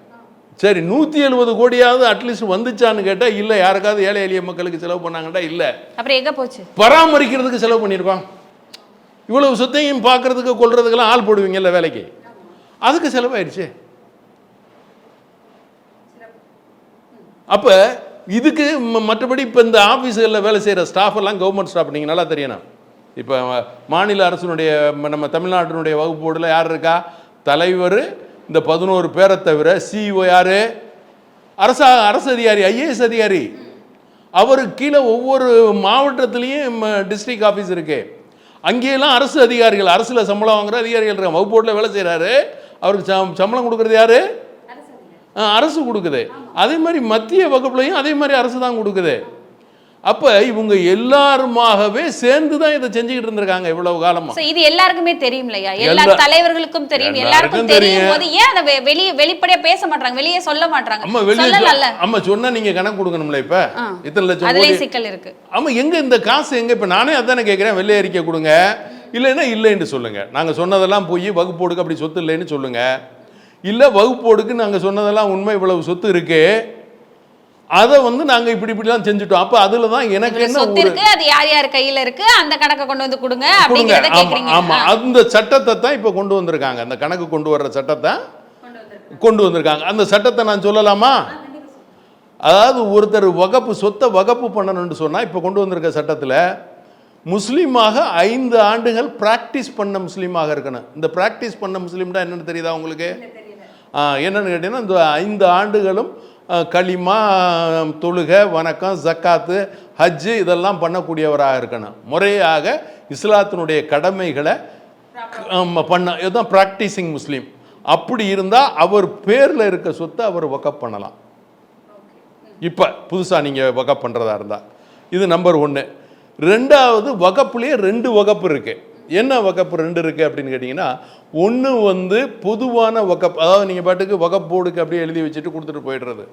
சரி நூற்றி எழுபது கோடியாவது அட்லீஸ்ட் வந்துச்சான்னு கேட்டால் இல்லை யாருக்காவது ஏழை எளிய மக்களுக்கு செலவு பண்ணாங்கட்டா இல்லை. அப்புறம் எங்க போச்சு? பராமரிக்கிறதுக்கு செலவு பண்ணியிருக்கோம். இவ்வளவு சொத்தையும் பார்க்கறதுக்கு கொள்றதுக்கெல்லாம் ஆள் போடுவீங்கல்ல வேலைக்கு. அதுக்கு செலவாயிருச்சு அப்போ இதுக்கு மற்றபடி இப்போ இந்த ஆஃபீஸுகளில் வேலை செய்கிற ஸ்டாஃப் எல்லாம் கவர்மெண்ட் ஸ்டாஃப் நீங்கள் நல்லா தெரியணும் இப்போ மாநில அரசினுடைய நம்ம தமிழ்நாட்டினுடைய வகுப்போடில் யார் இருக்கா? தலைவர் இந்த பதினோரு பேரை தவிர சிஇஓ யார்? அரசா அரசு அதிகாரி ஐஏஎஸ் அதிகாரி. அவருக்கு கீழே ஒவ்வொரு மாவட்டத்துலேயும் டிஸ்ட்ரிக்ட் ஆஃபீஸ் இருக்கு. அங்கேயெல்லாம் அரசு அதிகாரிகள் அரசில் சம்பளம் வாங்குற அதிகாரிகள் இருக்காங்க. வகுப்போட்டில் வேலை செய்கிறாரு அவருக்கு சம்- சம்பளம் கொடுக்குறது யாரு? அரசு கொடுக்குது. அதே மாதிரி மத்திய வகுப்புலையும் அதே மாதிரி அரசு தான் கொடுக்குது. அப்போ இவங்க எல்லாருமாகவே சேர்ந்து தான் இதை செஞ்சுக்கிட்டு இருந்திருக்காங்க இவ்வளவு காலமா. இது எல்லாருக்குமே தெரியும் இல்லையா? எல்லா தலைவர்களுக்கும் தெரியும். எல்லாருக்கும் தெரியும். போது ஏன் அதை வெளிய வெளிப்படையா பேச மாட்டாங்க வெளியே சொல்ல மாட்டாங்க அம்மா வெளியே அம்மா சொன்னா நீங்க கணக்கு கொடுக்கணும்ல இப்ப. இத்தனை லட்சம் சிக்கல் இருக்கு. ஆமா எங்க இந்த காசு எங்க? இப்ப நானே அதானே கேட்கிறேன் வெள்ளை அறிக்கை கொடுங்க. இல்லைன்னா இல்லைன்னு சொல்லுங்க. நாங்க சொன்னதெல்லாம் போய் வகுப்போடுக்கு அப்படி சொத்து இல்லைன்னு சொல்லுங்க. இல்ல வகுப்போடுக்கு நாங்க சொன்னதெல்லாம் உண்மை இவ்வளவு சொத்து இருக்கு. அதை வந்து நாங்க இப்படி இப்படிலாம் செஞ்சுட்டோம். அப்ப அதுல தான் எனக்கு என்ன இருக்கு அது யார் யார் கையில இருக்கு அந்த கணக்கை கொண்டு வந்து கொடுங்க கொடுங்க. அப்படிங்கறத ஆமா கேக்குறீங்க ஆமா. ஆ. அந்த சட்டத்தை தான் இப்ப கொண்டு வந்திருக்காங்க. அந்த கணக்கு கொண்டு வர்ற சட்டத்தை கொண்டு வந்திருக்காங்க. அந்த சட்டத்தை நான் சொல்லலாமா? அதாவது ஒருத்தர் வகப்பு சொத்தை வகப்பு பண்ணணும்னு சொன்னா இப்ப கொண்டு வந்திருக்க சட்டத்துல முஸ்லீமாக ஐந்து ஆண்டுகள் பிராக்டிஸ் பண்ண முஸ்லீமாக இருக்கணும். இந்த பிராக்டிஸ் பண்ண முஸ்லீம்னா என்னன்னு தெரியுதா உங்களுக்கு? என்னன்னு கேட்டீங்கன்னா இந்த ஐந்து ஆண்டுகளும் களிமா தொழுகை வணக்கம் ஜக்காத்து ஹஜ்ஜு இதெல்லாம் பண்ணக்கூடியவராக இருக்கணும். முறையாக இஸ்லாத்தினுடைய கடமைகளை பண்ண இதுதான் ப்ராக்டிசிங் முஸ்லீம். அப்படி இருந்தால் அவர் பேரில் இருக்க சொத்தை அவர் வக்கப் பண்ணலாம். இப்போ புதுசாக நீங்கள் வகப் பண்ணுறதா இருந்தால் இது நம்பர் ஒன்று ரெண்டாவது வகப்புலேயே ரெண்டு வகப்பு இருக்கு. என்ன வகப்பு ரெண்டு இருக்கு அப்படின்னு கேட்டிங்கன்னா ஒன்று வந்து பொதுவான வகப் அதாவது நீங்கள் பாட்டுக்கு வகப் போர்டுக்கு அப்படியே எழுதி வச்சுட்டு கொடுத்துட்டு போயிடுறது.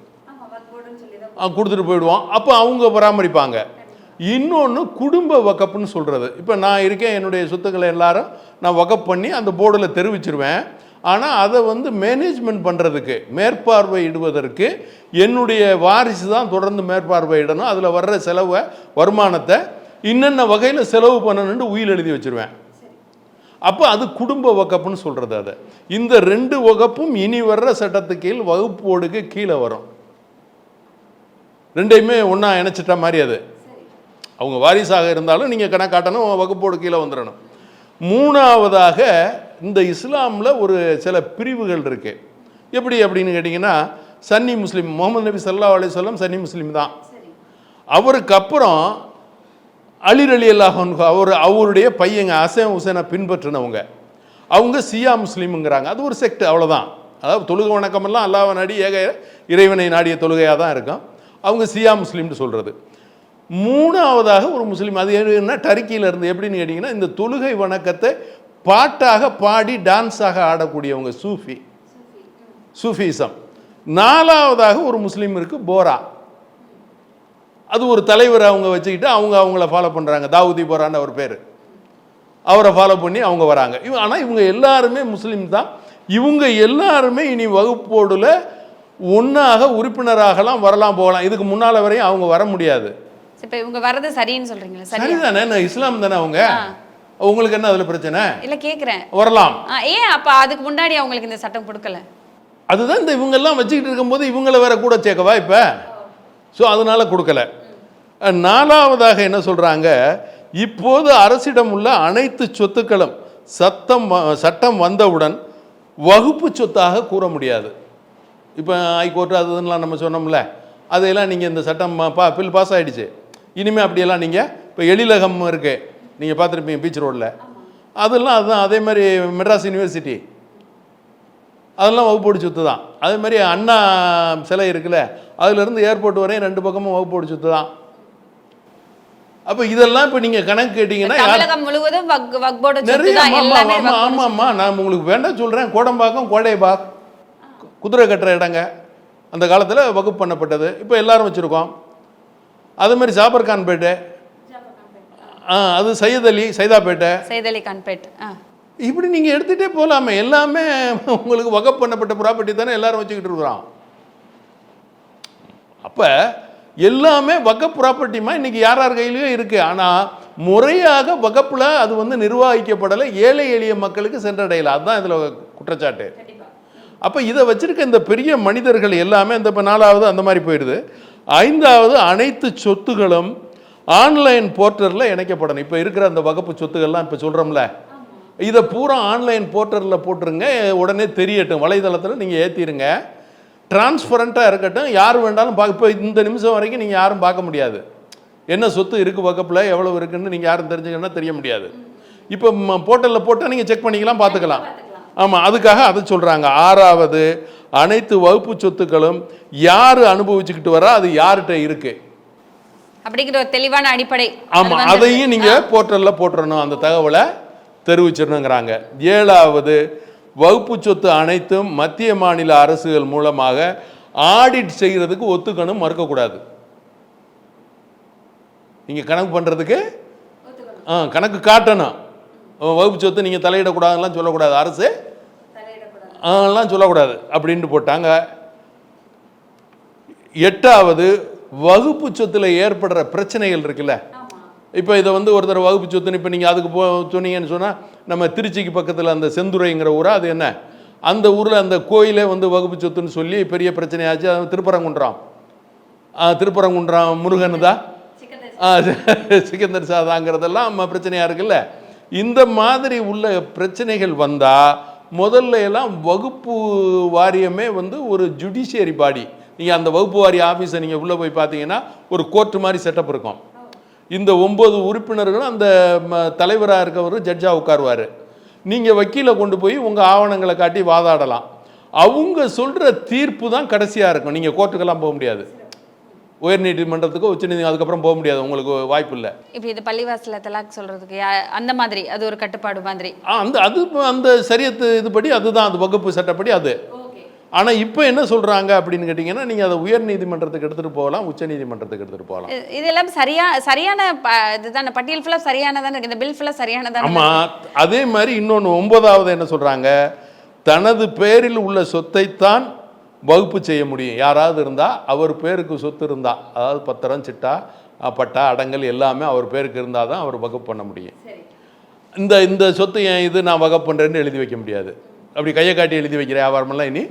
கொடுத்துட்டு போயிடுவோம். அப்போ அவங்க பராமரிப்பாங்க. இன்னொன்று குடும்ப வகப்புன்னு சொல்கிறது இப்போ நான் இருக்கேன் என்னுடைய சொத்துக்களை எல்லாரும் நான் வகப் பண்ணி அந்த போர்டில் தெரிவிச்சிருவேன். ஆனால் அதை வந்து மேனேஜ்மெண்ட் பண்ணுறதுக்கு மேற்பார்வையிடுவதற்கு என்னுடைய வாரிசு தான் தொடர்ந்து மேற்பார்வையிடணும். அதில் வர்ற செலவை வருமானத்தை இன்னென்ன வகையில் செலவு பண்ணணுன்ட்டு உயில் எழுதி வச்சிருவேன். அப்போ அது குடும்ப வகப்புன்னு சொல்கிறது அதை. இந்த ரெண்டு வகுப்பும் இனி வர்ற சட்டத்து கீழ் வகுப்போடுக்கு கீழே வரும். ரெண்டையுமே ஒன்றா இணைச்சிட்ட மாதிரி அது. அவங்க வாரிசாக இருந்தாலும் நீங்கள் கணக்காட்டணும் வகுப்போடு கீழே வந்துடணும் மூணாவதாக இந்த இஸ்லாமில் ஒரு சில பிரிவுகள் இருக்குது எப்படி அப்படின்னு கேட்டிங்கன்னா சன்னி முஸ்லீம் முகமது நபி சல்லா அலிஸ்லாம் சன்னி முஸ்லீம் தான். அவருக்கு அப்புறம் அலி அலி அல்லாஹன் அவர் அவருடைய பையங்க அசேம் ஹுசேனை பின்பற்றினவங்க. அவங்க சியா முஸ்லீமுங்கிறாங்க. அது ஒரு செக்ட் அவ்வளோதான் அதாவது தொழுகை வணக்கமெல்லாம் அல்லாவை நாடி ஏக இறைவனை நாடிய தொழுகையாக தான் இருக்கும். அவங்க சியா முஸ்லீம்னு சொல்கிறது மூணாவதாக ஒரு முஸ்லீம் அது என்ன டர்க்கியில் இருந்து எப்படின்னு கேட்டிங்கன்னா இந்த தொழுகை வணக்கத்தை பாட்டாக பாடி டான்ஸாக ஆடக்கூடியவங்க சூஃபி. சூஃபிசம். நாலாவதாக ஒரு முஸ்லீம் இருக்குது போரா. அது ஒரு தலைவர் அவங்க வச்சுக்கிட்டு அவங்க அவங்கள ஃபாலோ பண்ணுறாங்க தாவூதி போரான்னு அவர் பேர். அவரை ஃபாலோ பண்ணி அவங்க வராங்க. இவங்க ஆனால் இவங்க எல்லாருமே முஸ்லீம் தான். இவங்க எல்லாருமே இனி வகுப்போடுல ஒன்றாக உறுப்பினராகலாம் வரலாம் போகலாம். இதுக்கு முன்னால் வரையும் அவங்க வர முடியாது. இப்ப இவங்க வர்றது சரின்னு சொல்றீங்களா சரி சரிதானே? இஸ்லாம் தானே அவங்க? உங்களுக்கு என்ன அதில் பிரச்சனை? இல்ல கேக்குறேன். வரலாம். ஏன் அப்ப அதுக்கு முன்னாடி அவங்களுக்கு இந்த சட்டம் கொடுக்கல? அதுதான் இந்த இவங்கெல்லாம் வச்சுக்கிட்டு இருக்கும்போது இவங்கள வேற கூட சேர்க்கவா இப்போ? ஸோ அதனால கொடுக்கல. நாலாவதாக என்ன சொல்றாங்க? இப்போது அரசிடம் உள்ள அனைத்து சொத்துக்களும் சத்தம் வ- சட்டம் வந்தவுடன் வகுப்பு சொத்தாக கூற முடியாது. இப்போ ஹைகோர்ட்டு அதுலாம் நம்ம சொன்னோம்ல அதையெல்லாம் நீங்கள் இந்த சட்டம் பா பில் பாஸ் ஆயிடுச்சு. இனிமேல் அப்படியெல்லாம் நீங்கள் இப்போ எழிலகம் இருக்கு. நீங்கள் பார்த்துருப்பீங்க பீச் ரோட்டில் அதெல்லாம் அதுதான் அதே மாதிரி மெட்ராஸ் யூனிவர்சிட்டி. அதெல்லாம் வகுப்போடு சொத்து தான். அதே மாதிரி அண்ணா சிலை இருக்குல்ல அதுலேருந்து ஏர்போர்ட் வரையும் ரெண்டு பக்கமும் வகுப்போடு சொத்து தான். அப்போ இதெல்லாம் இப்போ நீங்கள் கணக்கு கேட்டிங்கன்னா நிறைய தான் ஆமா எல்லாமே ஆமா ஆமா ஆமா. நான் உங்களுக்கு வேண்டாம் சொல்கிறேன் கோடம்பாக்கம் கோடைபாக். குதிரை கட்டுற இடங்க. அந்த காலத்தில் வகுப்பு பண்ணப்பட்டது. இப்போ எல்லாரும் வச்சுருக்கோம். அது மாதிரி ஜாபர் கான்பேட்டை ஆ அது சையத் அலி சைதாப்பேட்டை. செய்தலி கான்பேட். ஆ. இப்படி நீங்கள் எடுத்துகிட்டே போகலாமே எல்லாமே உங்களுக்கு வகப் பண்ணப்பட்ட ப்ராப்பர்ட்டி தானே எல்லாரும் வச்சுக்கிட்டு இருக்கிறோம். அப்போ எல்லாமே வகப் ப்ராப்பர்ட்டிமா இன்னைக்கு யார் யார் கையிலையும் இருக்குது ஆனால் முறையாக வகப்பில் அது வந்து நிர்வகிக்கப்படலை. ஏழை எளிய மக்களுக்கு சென்றடையலை. அதுதான் இதில் குற்றச்சாட்டு. அப்போ இதை வச்சிருக்க இந்த பெரிய மனிதர்கள் எல்லாமே இந்த இப்போ நாலாவது அந்த மாதிரி போயிடுது. ஐந்தாவது அனைத்து சொத்துகளும் ஆன்லைன் போர்ட்டலில் இணைக்கப்படணும். இப்போ இருக்கிற அந்த வகுப்பு சொத்துக்கள்லாம் இப்போ சொல்கிறோம்ல இதை பூரா ஆன்லைன் போர்ட்டலில் போட்டுருங்க உடனே தெரியட்டும். வலைதளத்தில் நீங்கள் ஏற்றிருங்க டிரான்ஸ்பரண்ட்டாக இருக்கட்டும் யார் வேண்டாலும் பார்க்க இப்போ இந்த நிமிஷம் வரைக்கும் நீங்கள் யாரும் பார்க்க முடியாது. என்ன சொத்து இருக்குது வகுப்பில் எவ்வளோ இருக்குன்னு நீங்கள் யாரும் தெரிஞ்சுக்கணும்னா தெரிய முடியாது. இப்போ போர்ட்டலில் போட்டால் நீங்கள் செக் பண்ணிக்கலாம் பார்த்துக்கலாம். ஆமாம் அதுக்காக அதை சொல்கிறாங்க ஆறாவது அனைத்து வகுப்பு சொத்துக்களும் யார் அனுபவிச்சுக்கிட்டு வரா அது யார்கிட்ட இருக்குது அப்படிங்கிற ஒரு தெளிவான அடிப்படை. ஆமாம் அதையும் நீங்கள் போர்ட்டலில் போட்டுறணும் அந்த தகவலை. தெரிவிச்சிடணுங்கிறாங்க ஏழாவது வகுப்பு சொத்து அனைத்தும் மத்திய மாநில அரசுகள் மூலமாக ஆடிட் செய்கிறதுக்கு ஒத்துக்கணும் மறுக்கக்கூடாது. நீங்கள் கணக்கு பண்ணுறதுக்கு ஆ கணக்கு காட்டணும். வகுப்பு சொத்து நீங்கள் தலையிடக்கூடாதுலாம் சொல்லக்கூடாது. அரசு ஆலாம் சொல்லக்கூடாது. அப்படின்ட்டு போட்டாங்க. எட்டாவது வகுப்பு சொத்துல ஏற்படுற பிரச்சனைகள் இருக்குல்ல. இப்போ இதை வந்து ஒருத்தர் வகுப்பு சொத்துன்னு இப்போ நீங்கள் அதுக்கு போ சொன்னீங்கன்னு சொன்னால் நம்ம திருச்சிக்கு பக்கத்தில் அந்த செந்துரைங்கிற ஊராக அது என்ன? அந்த ஊரில் அந்த கோயிலே வந்து வகுப்பு சொத்துன்னு சொல்லி பெரிய பிரச்சனையாச்சு. அது திருப்பரங்குன்றம். திருப்பரங்குன்றம் முருகன் தான். சிக்கந்தர் சாதாங்கிறதெல்லாம் நம்ம பிரச்சனையாக இருக்குல்ல. இந்த மாதிரி உள்ள பிரச்சனைகள் வந்தால் முதல்ல எல்லாம் வகுப்பு வாரியமே வந்து ஒரு ஜுடிஷியரி பாடி நீங்கள் அந்த வகுப்பு வாரிய ஆஃபீஸை நீங்கள் உள்ளே போய் பார்த்தீங்கன்னா ஒரு கோர்ட்டு மாதிரி செட்டப் இருக்கும். இந்த ஒம்பது உறுப்பினர்களும் அந்த தலைவராக இருக்கவர் ஜட்ஜாக உட்காருவார். நீங்கள் வக்கீலை கொண்டு போய் உங்கள் ஆவணங்களை காட்டி வாதாடலாம். அவங்க சொல்கிற தீர்ப்பு தான் கடைசியாக இருக்கும். நீங்கள் கோர்ட்டுக்கெல்லாம் போக முடியாது. உயர் நீதிமன்றத்துக்கோ உச்ச நீதி அதுக்கப்புறம் போக முடியாது. உங்களுக்கு வாய்ப்பு இல்லை. இப்ப இது பள்ளிவாசல தலாக் சொல்றதுக்கு அந்த மாதிரி அது ஒரு கட்டுப்பாடு மாதிரி. ஆ, அந்த அது அந்த சரியத்து இதுபடி அதுதான் அது வகுப்பு சட்டப்படி அது. ஆனால் இப்போ என்ன சொல்கிறாங்க அப்படின்னு கேட்டிங்கன்னா நீங்கள் அதை உயர் நீதிமன்றத்துக்கு எடுத்துகிட்டு போகலாம் உச்ச நீதிமன்றத்துக்கு எடுத்துகிட்டு போகலாம். இ- இதெல்லாம் சரியா சரியான ப- இதுதானே பட்டியல் ஃபுல்லா சரியானதானே இருக்கு. இந்த பில் ஃபுல்லா சரியானதானே ஆமாம் அதே மாதிரி இன்னொன்று ஒன்பதாவது என்ன சொல்கிறாங்க தனது பேரில் உள்ள சொத்தைத்தான் வகுப்பு செய்ய முடியும். யாராவது இருந்தால் அவர் பேருக்கு சொத்து இருந்தால் அதாவது பத்திரம் சிட்டா பட்டா அடங்கல் எல்லாமே அவர் பேருக்கு இருந்தால் தான் அவர் வகுப்பு பண்ண முடியும். இந்த இந்த சொத்து என் இது நான் வகப் பண்ணுறேன்னு எழுதி வைக்க முடியாது. அப்படி கையை காட்டி எழுதி வைக்கிற வியாபாரமெல்லாம் இனி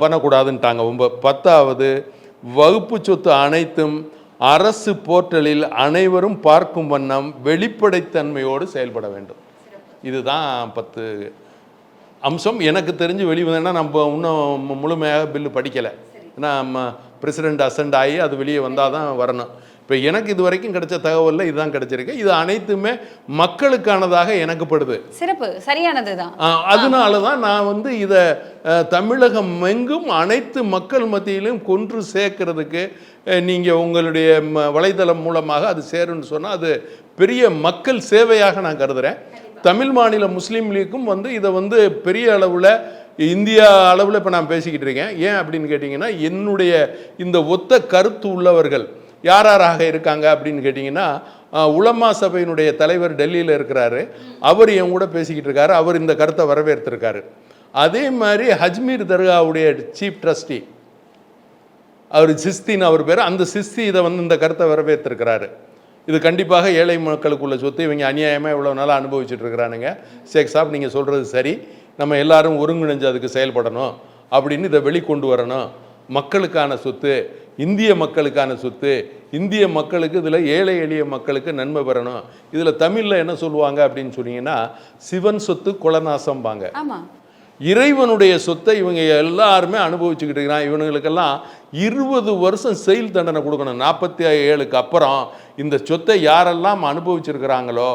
பண்ணக்கூடாதுன்ட்டாங்க. ஒம்ப பத்தாவது வகுப்பு சொத்து அனைத்தும் அரசு போர்ட்டலில் அனைவரும் பார்க்கும் வண்ணம் வெளிப்படைத்தன்மையோடு செயல்பட வேண்டும். இதுதான் பத்து அம்சம். எனக்கு தெரிஞ்சு வெளிவந்தேன்னா நம்ம இன்னும் முழுமையாக பில்லு படிக்கலை. ஏன்னா பிரசிடெண்ட் அசெண்ட் ஆகி அது வெளியே வந்தால் தான் வரணும். இப்போ எனக்கு இது வரைக்கும் கிடைச்ச தகவலில் இதுதான் கிடைச்சிருக்கு. இது அனைத்துமே மக்களுக்கானதாக எனக்கு படுது சிறப்பு. சரியானது தான். அதனால தான் நான் வந்து இதை தமிழகம் எங்கும் அனைத்து மக்கள் மத்தியிலும் கொன்று சேர்க்கறதுக்கு நீங்கள் உங்களுடைய ம- வலைதளம் மூலமாக அது சேரும்னு சொன்னால் அது பெரிய மக்கள் சேவையாக நான் கருதுகிறேன் தமிழ் மாநில முஸ்லீம் லீக்கும் வந்து இதை வந்து பெரிய அளவில் இந்தியா அளவில் இப்போ நான் பேசிக்கிட்டு இருக்கேன். ஏன் அப்படின்னு கேட்டிங்கன்னா என்னுடைய இந்த ஒத்த கருத்து உள்ளவர்கள் யார் யாராக இருக்காங்க அப்படின்னு கேட்டிங்கன்னா உலமா சபையினுடைய தலைவர் டெல்லியில் இருக்கிறாரு. அவர் என் கூட பேசிக்கிட்டு இருக்காரு. அவர் இந்த கருத்தை வரவேற்றிருக்காரு. அதே மாதிரி ஹஜ்மீர் தர்காவுடைய சீஃப் ட்ரஸ்டி அவர் சிஸ்தின் அவர் பேர் அந்த சிஸ்தி இதை வந்து இந்த கருத்தை வரவேற்றிருக்கிறாரு. இது கண்டிப்பாக ஏழை மக்களுக்குள்ள சொத்து இவங்க அநியாயமாக இவ்வளோ நாளாக அனுபவிச்சுட்டு இருக்கிறானுங்க. சேக் சாப் நீங்கள் சொல்கிறது சரி. நம்ம எல்லாரும் ஒருங்கிணைஞ்சு அதுக்கு செயல்படணும் அப்படின்னு இதை வெளிக்கொண்டு வரணும். மக்களுக்கான சொத்து இந்திய மக்களுக்கான சொத்து இந்திய மக்களுக்கு இதில் ஏழை எளிய மக்களுக்கு நன்மை பெறணும் இதில் தமிழில் என்ன சொல்லுவாங்க அப்படின்னு சொன்னீங்கன்னா சிவன் சொத்து குலநாசம்பாங்க. ஆமாம் இறைவனுடைய சொத்தை இவங்க எல்லாருமே அனுபவிச்சுக்கிட்டு இருக்கிறான். இவனுங்களுக்கெல்லாம் இருபது வருஷம் செயல் தண்டனை கொடுக்கணும். நாற்பத்தி ஏழுக்கு அப்புறம் இந்த சொத்தை யாரெல்லாம் அனுபவிச்சிருக்கிறாங்களோ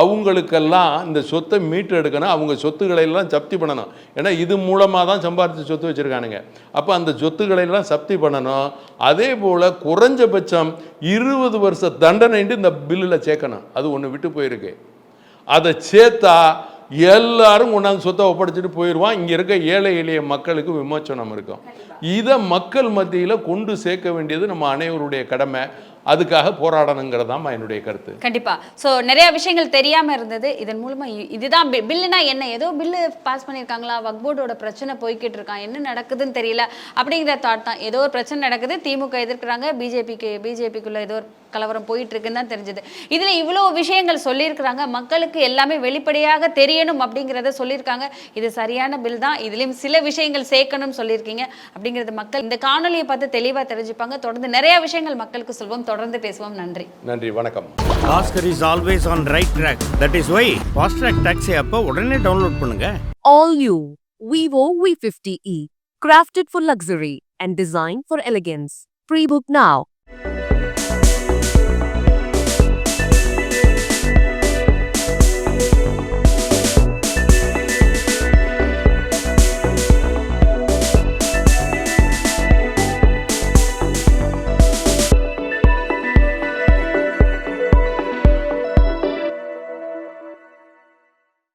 அவங்களுக்கெல்லாம் இந்த சொத்தை மீட்டெடுக்கணும் அவங்க சொத்துக்களை எல்லாம் ஜப்தி பண்ணணும். ஏன்னா இது மூலமாக தான் சம்பாதிச்சு சொத்து வச்சுருக்கானுங்க. அப்போ அந்த சொத்துக்களை எல்லாம் பண்ணணும். அதே போல் குறைஞ்சபட்சம் இருபது வருஷ தண்டனைன்ட்டு இந்த பில்லில் சேர்க்கணும். அது ஒன்று விட்டு போயிருக்கு. அதை சேர்த்தா எல்லாரும் கொண்டாந்து சொத்தை ஒப்படைச்சிட்டு போயிடுவான் இங்கே இருக்க ஏழை எளிய மக்களுக்கு விமோச்சனம் இருக்கும். இதை மக்கள் மத்தியில் கொண்டு சேர்க்க வேண்டியது நம்ம அனைவருடைய கடமை. அதுக்காக போராடணுங்கிறது தான் என்னுடைய கருத்து. கண்டிப்பாக சோ நிறைய விஷயங்கள் தெரியாமல் இருந்தது. இதன் மூலமாக இதுதான் பி- பில்லுனா என்ன? ஏதோ பில்லு பாஸ் பண்ணியிருக்காங்களா? வக்போர்டோட பிரச்சனை போய்கிட்டு இருக்கான் என்ன நடக்குதுன்னு தெரியல. அப்படிங்கிற தாட் தான். ஏதோ ஒரு பிரச்சனை நடக்குது. திமுக எதிர்க்கிறாங்க. பிஜேபிக்கு பிஜேபிக்குள்ள ஏதோ ஒரு கலவரம் போயிட்டு இருக்குன்னு தான் தெரிஞ்சது. இதுல இவ்வளோ விஷயங்கள் சொல்லியிருக்கிறாங்க. மக்களுக்கு எல்லாமே வெளிப்படையாக தெரியணும் அப்படிங்கிறத சொல்லியிருக்காங்க. இது சரியான பில் தான். இதுலேயும் சில விஷயங்கள் சேர்க்கணும்னு சொல்லியிருக்கீங்க. அப்படிங்கிறது மக்கள் இந்த காணொலியை பார்த்து தெளிவாக தெரிஞ்சுப்பாங்க. தொடர்ந்து நிறைய விஷயங்கள் மக்களுக்கு சொல்வோம். தொடர்ந்து பேசுவோம் நன்றி நன்றி வணக்கம் Bhaskar is always on right track that is why fast track taxi அப்போ உடனே டவுன்லோட் பண்ணுங்க All new Vivo V50e. Crafted for luxury and designed for elegance. Pre-book now.